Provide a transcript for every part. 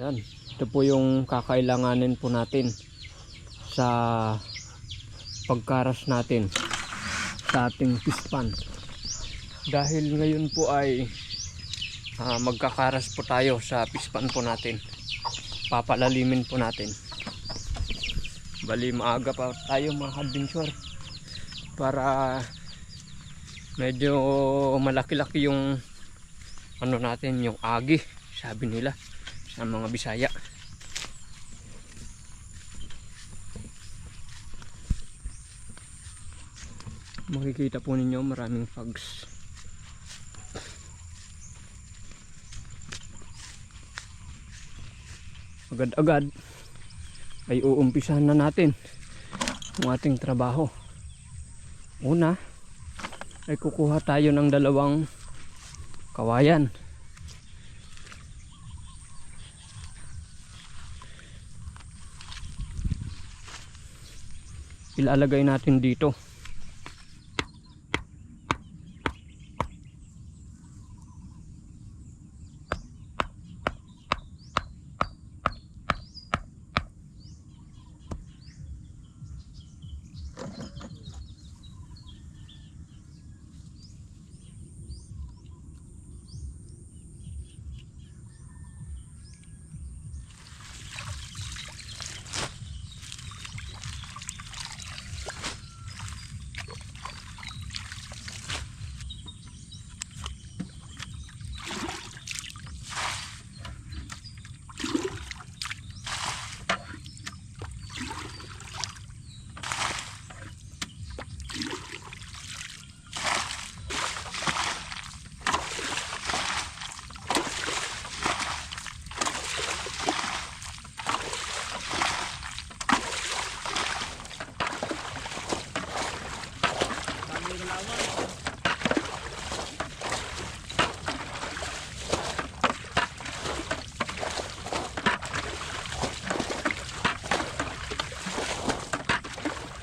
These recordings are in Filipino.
Yan. Ito po yung kakailanganin po natin sa pagkaras natin sa ating pispan. Dahil ngayon po ay ah, magkakaras po tayo sa pispan po natin. Papalalimin po natin. Bali maaga pa tayo mga adventure para medyo malaki-laki yung ano natin yung agi sabi nila sa mga Bisaya. Makikita po ninyo maraming fogs agad-agad ay uumpisahan na natin ang ating trabaho. Una ay kukuha tayo ng dalawang kawayan ilalagay natin dito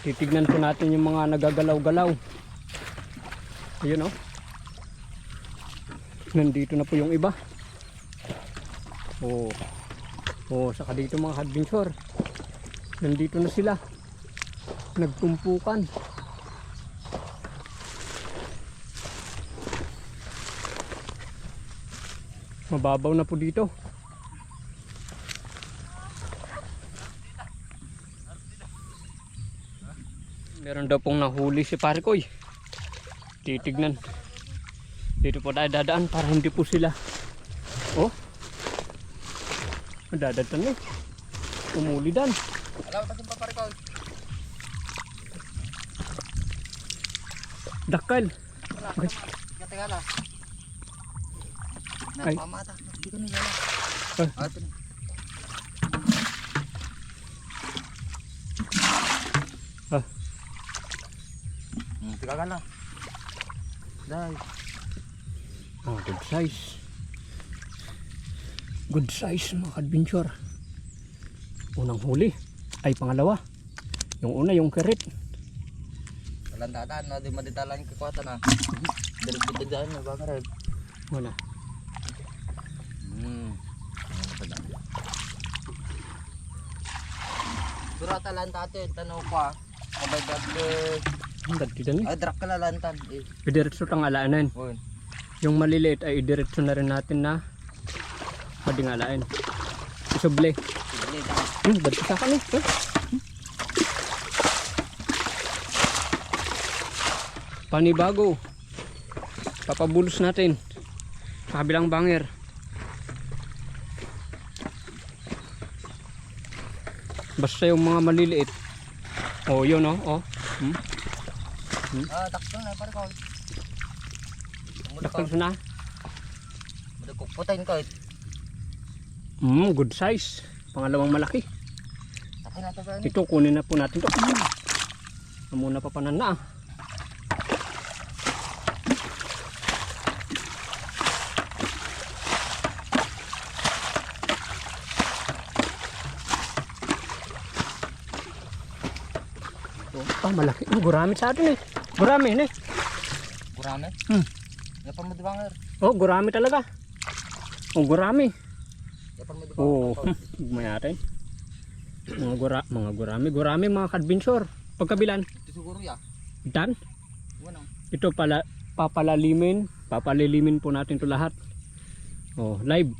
titignan po natin yung mga nagagalaw-galaw. Ayun oh. Nandito na po yung iba. Oh. Oh saka dito mga adventure. Nandito na sila. Nagtumpukan mababaw na po dito Meron daw pong nahuli si Parikoy. Titignan. Dito po tayo dadaan para hindi po sila. Oh. Dadatan eh. Umuli dan. Alam mo pa pare ko. Dakal. Wala. Ay. Na pamata. Dito ni yala. Ah. Ito na. Ah. Hmm, tiga ka lang. Dai. Oh, good size. Good size mga adventure. Unang huli ay pangalawa. Yung una yung kerit. Walang dadaan na di maditalan kekuatan na. Dari kita dyan na bang red. Wala. Hmm. Ano pa dyan? Surata lantate tanaw pa. Abay dati. Ang dati dan eh. Ay drak ka na lantan. Eh. Idiretso tang alaanan. Yun. Yung maliliit ay idiretso na rin natin na madingalain. Isuble. Sige dyan. Hmm, dati sa akin eh. Panibago. Papabulos natin. Sa kabilang banger. Basta yung mga maliliit. Oh, yun oh. oh. Hmm? Ah, takto na pare ko. Dakal na. Madagkok putayin ko. Hmm, good size. Pangalawang malaki. Ito, kunin na po natin to. Hmm. Muna pa panan na. ah. Ah, malaki. Oh, gurami sa atin eh. Gurami, eh. Kurame? Hmm. Yapan mo di banger. Oh, gurami talaga. Oh, gurami. Yapan mo di Oo, mayari. Mga gura, mga gurami, gurami mga kadbensyor. Pagkabilan, Ito siguro ya. dan. Ano? Ito pala papalalimin, papalilimin po natin 'to lahat. Oh, live.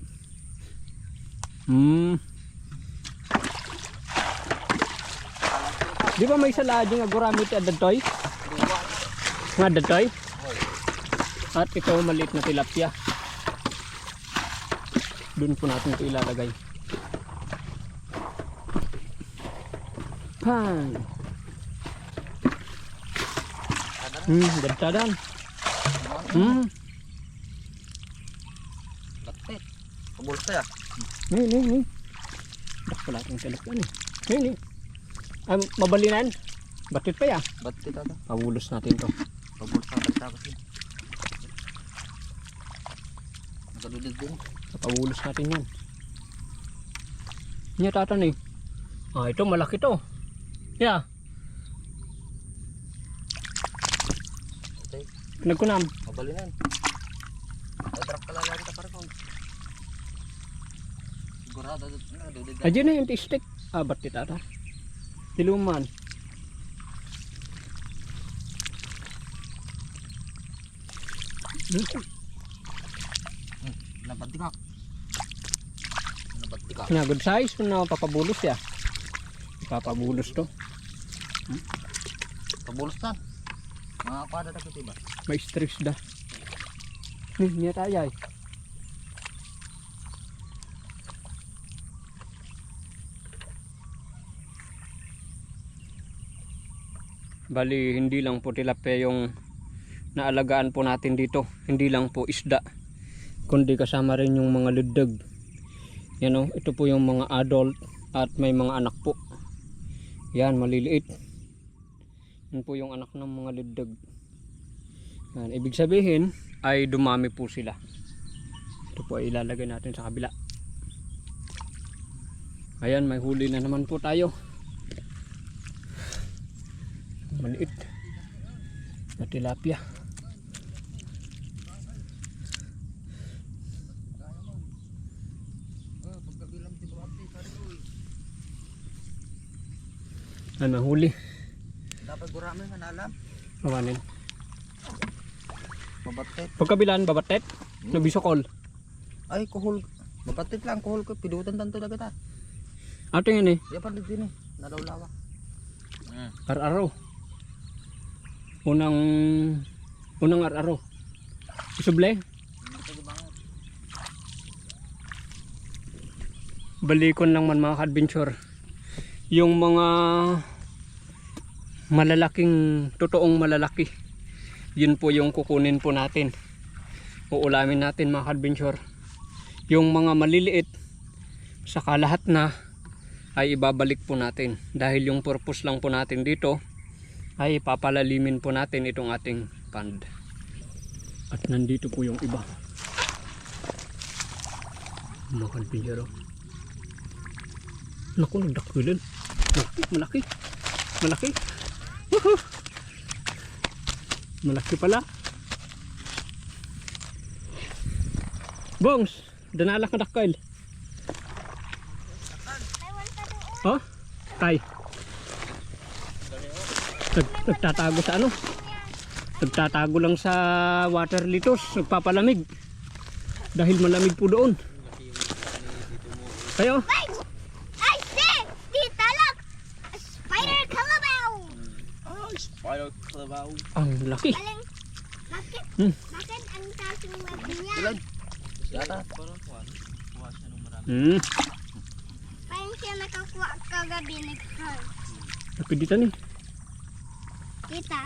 Hmm. Di ba may salad nga gurami ti adatoy? Duwa. Nga adatoy? Hoy. At ito maliit na tilapia. Doon po natin ito ilalagay. Na. Hmm, gadtadan. Ano? Hmm. Lapit. Pabulsa ya. Ni, ni, ni. Dak pala itong tilapia ni. Ni, ni. Ay, mabalinan. Batit pa ya. Ba't kita to? Pawulos natin to. Pabulsa basta kasi. Nakadudod din. Pawulos natin yan. Niya tatan eh. Ah, ito malaki to. Yeah. Okay. Nagkunam. Mabalinan. Drop ka lang ka para kung. Sigurado. Ayan na yung stick. Ah, ba't tata? Tiluman. Nabatigak. Nabatigak. Na good size na papabulos ya. Papabulos to. Pabulos na. Mga kada na kasi ba? May stress da. Ni, niya tayo ay. Bali, hindi lang po tilapia yung naalagaan po natin dito. Hindi lang po isda. Kundi kasama rin yung mga ludag. Yan o, ito po yung mga adult at may mga anak po. Yan, maliliit. Yan po yung anak ng mga ludag. Yan, ibig sabihin ay dumami po sila. Ito po ay ilalagay natin sa kabila. Ayan, may huli na naman po tayo. Maliit. Na tilapia. Ay, may huli. Dapat gurami nga nalam. Awanin. Mabatit. Pagkabilan, babatet. Nabisokol. Ay, kuhol. Mabatit lang, kuhol ko. Pidutan tanto na kita. Ato yan eh. Yan pa din eh. Nalawlawa. Hmm. Ar-araw. Unang unang ar-araw. Suble, balikon lang man mga adventure. Yung mga malalaking, totoong malalaki. Yun po yung kukunin po natin. Uulamin natin mga adventure. Yung mga maliliit, saka lahat na ay ibabalik po natin. Dahil yung purpose lang po natin dito ay papalalimin po natin itong ating pond. At nandito po yung iba. Adventure. oh. Naku, nagdakulan. Malaki, malaki. Malaki. Woohoo! Malaki pala. Bongs, danala ka dakil. Oh, tay. Nag, nagtatago sa ano? Nagtatago lang sa water litos, nagpapalamig. Dahil malamig po doon. Kayo? I see! Tita, look! A spider calabaw! Oh, spider kalabaw. Ang laki. Aling, bakit? Hmm. Bakit ang taas ng web niya? Yata. Hmm, Parang siya nakakuha kagabi nag-car. napiditan eh. Tita,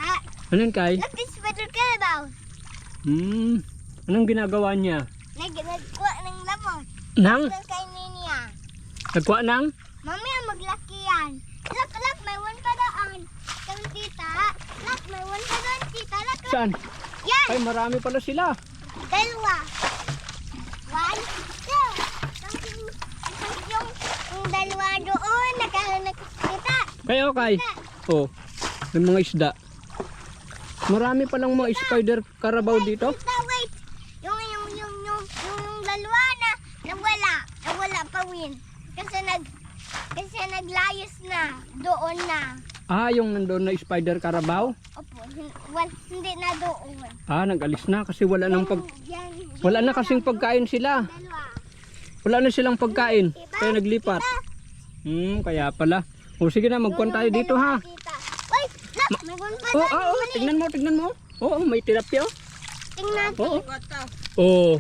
Ano yun, Kai? look the spider calabaw! Hmm, anong ginagawa niya? Nag nagkuha ng lamang. Nang? Ng kay Ninia. Nagkuha ng? Mamaya maglaki yan. Look, look, may one pa doon. Kang tita, look, may one pa doon, tita. Look, look. Saan? Yan! Ay, marami pala sila. Dalawa. One, two. Tapos yung, yung, dalawa doon, nakahanap kita. Kayo, Kai? Oh, may mga isda. Marami palang mga spider karabaw dito. Wait. Yung, yung, yung, yung, yung, dalawa na, nawala. Nawala pa win. Kasi nag kasi naglayas na. Doon na. Ah, yung nandun na spider carabao? Opo, hin- hindi na doon. Ah, nag-alis na kasi wala nang pag... Yan, Wala na kasing pagkain sila. dalawa. Wala na silang pagkain. Kaya naglipat. Hmm, kaya pala. O sige na, magkuhan tayo dito ha. Oo, doon. oh, oh, tingnan mo, tingnan mo. Oo, may tilapia. oh. Tingnan. Oo. Kwata. Oo.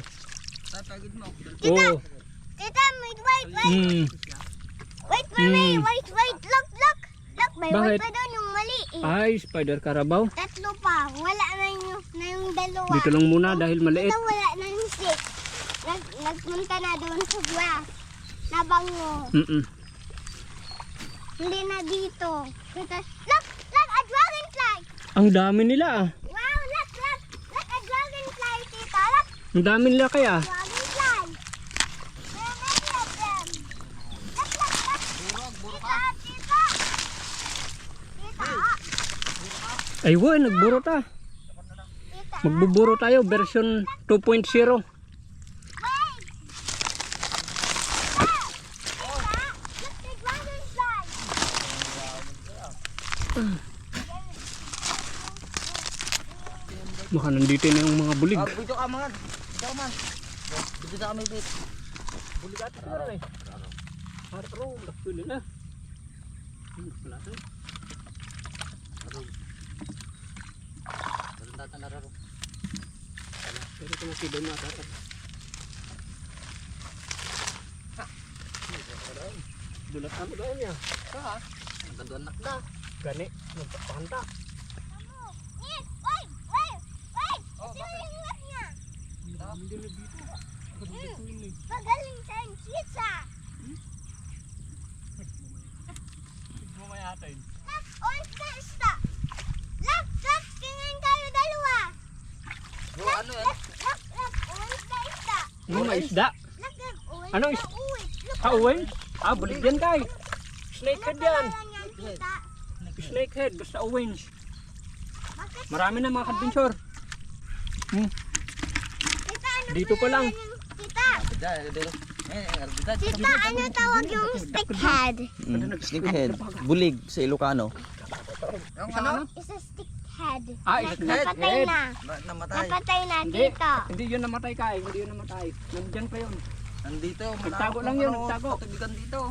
Tatagid mo. Oo. Tita, wait, wait, wait. Hmm. Wait for me. Hmm. Wait, wait. Look, look. Look, may Bakit? pa doon yung maliit. Ay, spider carabao. Tatlo pa. Wala na yung, na yung dalawa. Dito lang muna dahil maliit. Ito wala na yung six. Nag, nagpunta na doon sa grass. Nabango. Mm Hindi na dito. Kita, look, look, a dragonfly. Ang dami nila ah. Wow, look, look. Look, a dragonfly, tita. Look, Ang dami nila kaya. dragonfly. There are many of them. Look, look, look. Burog, burog Tita, ka. tita. Tita, Ay, wow, nagburo ta. tita. Magbuburo tayo, version 2.0. Wait. Tita, look, the dragonfly. Baka nandito na yung mga bulig. Ah, video ka man. Video ka man. Video na kami bit. Bulig ata siguro eh. Haro, lakto nila. Wala tayo. Meron tata na raro. Pero kung nakibay mo ata. Dulat kami doon niya. Ha? Nagdaduanak na. Gani, nagpapakanta. Yes, wait, wait, wait. Ito yung anak niya. Dami din na dito. Dito yun eh. Magaling sa pizza. Mamaya atin. Look, orange na isda. Look, look, tingnan kayo dalawa. Bro, ano yan? Look, look, look, orange na isda. Ano mga isda? Look, look, orange Anong na is- uwit. Look, Ah? Ah, bulig yan kay. Snakehead yan. Niyan, tita. Snakehead, basta orange. Marami na mga adventure. Hmm. tita, ano Dito pa lang. Diyan, dito. Eh, dito. tita, ano tawag yung stickhead? Mm, Snakehead, bulig sa Ilocano. Yung ano? It's a stickhead. Ah, Na- snakehead. Napatay na. Na- Namatay. Napatay na, Hindi. tita. Hindi yun namatay kay, hindi yun namatay. Nandyan pa yun. Nandito. Nagtago lang yun, nagtago. Tubigan dito.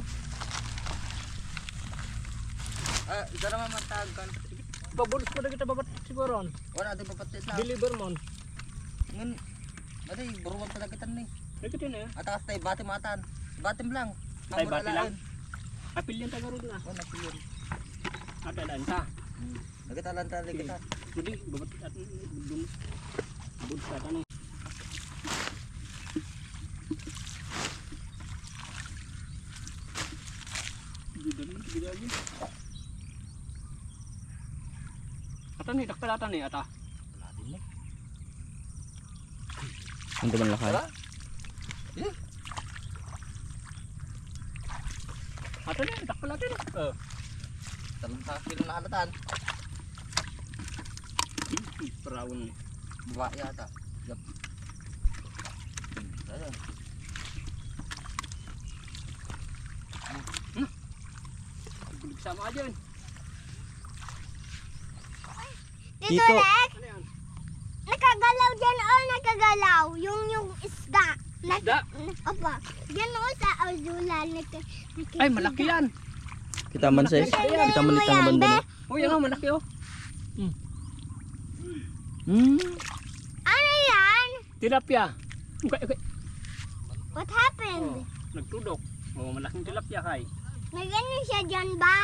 Ah, isa naman matagan. Pabulos ko na kita babat siguro. Wala papatit na. Deliver mo. Ngun. Adi, buruan talaga kita ni. Nagkita na yan. Atas tay bati matan. Batim lang. Tay bati lang? Apil yan taga rin na. Oh, napilin. At alan ta. Nagkatalan tali kita. Hindi, babat at. Dito rin, dito lagi. Ata ni, dakpal ata ni, ata. Ni. Ang man lakay. Ni, dakpal ata ni. Oh. Talang sa kilo na halatan. Brown ni. Bawa yata. Yup. Ayun. Bulig sama aja yun. Dito, Tito. Lex. Ano? Nakagalaw dyan, oh, nakagalaw. Yung, yung isda. Nak- Isda? Opo. Yan o sa Ardula. Nag- Ay, malaki yan. Kita man sa kita man itang banda no. Uy, ano, malaki oh. Hmm. Ano yan? Tilapia. Okay, okay. What happened? Oh, nagtudok. Oh, malaking tilapia kay. May ganun siya dyan ba?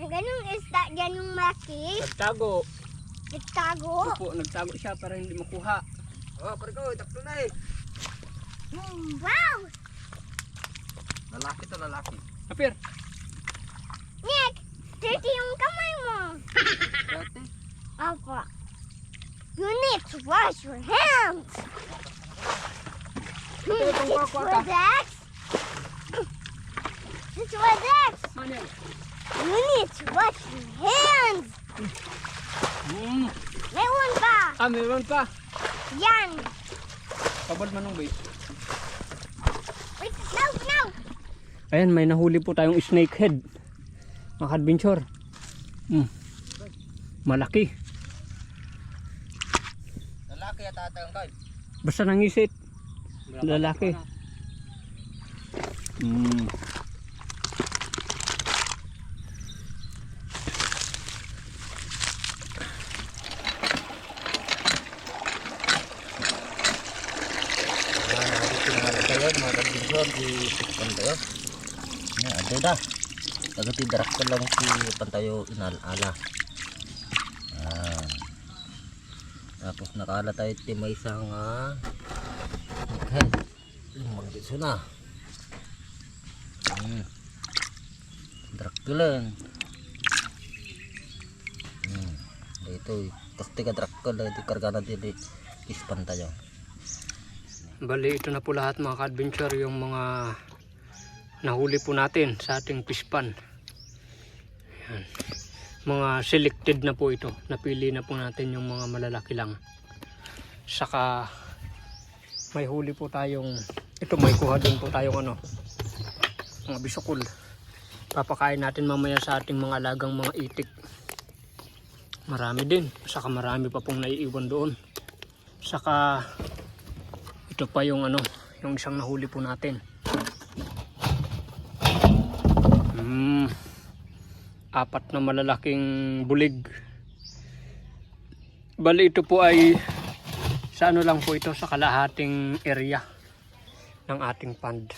May ganun isda dyan yung malaki. Nagtago. Itago. Opo, nagtago siya para hindi makuha. Oh, pare ko, takto na eh. Wow! Lalaki to, lalaki. Apir. Nick, dirty yung kamay mo. Dati. Opo. You need to wash your hands. Hmm, it's kwakwa for Dex. It's for Dex. Saan yan? You need to wash your hands. May one pa. Ah, mayroon pa. Yan. Pabal manong bay. No, no. Ayan, may nahuli po tayong snakehead. Mga adventure. Hmm. Malaki. Lalaki at tatang kain. Basta nangisit. Lalaki. Hmm. tayo mga kagbigyon di pantayo. Na ada dah Tagati darak ko lang si pantayo inalala. Ah. tapos nakala tayo ti may isang ah, okay lumang dito na. Hmm. darak ko lang. Hmm. ito kasi ka darak ko lang karga na di ispan tayo Bali, ito na po lahat mga ka-adventure yung mga nahuli po natin sa ating pispan. Yan. Mga selected na po ito. Napili na po natin yung mga malalaki lang. Saka may huli po tayong ito may kuha din po tayong ano mga bisukol. Papakain natin mamaya sa ating mga alagang mga itik. Marami din. Saka marami pa pong naiiwan doon. Saka ito pa yung ano, yung isang nahuli po natin. Hmm, apat na malalaking bulig. Bali ito po ay sa ano lang po ito sa kalahating area ng ating pond.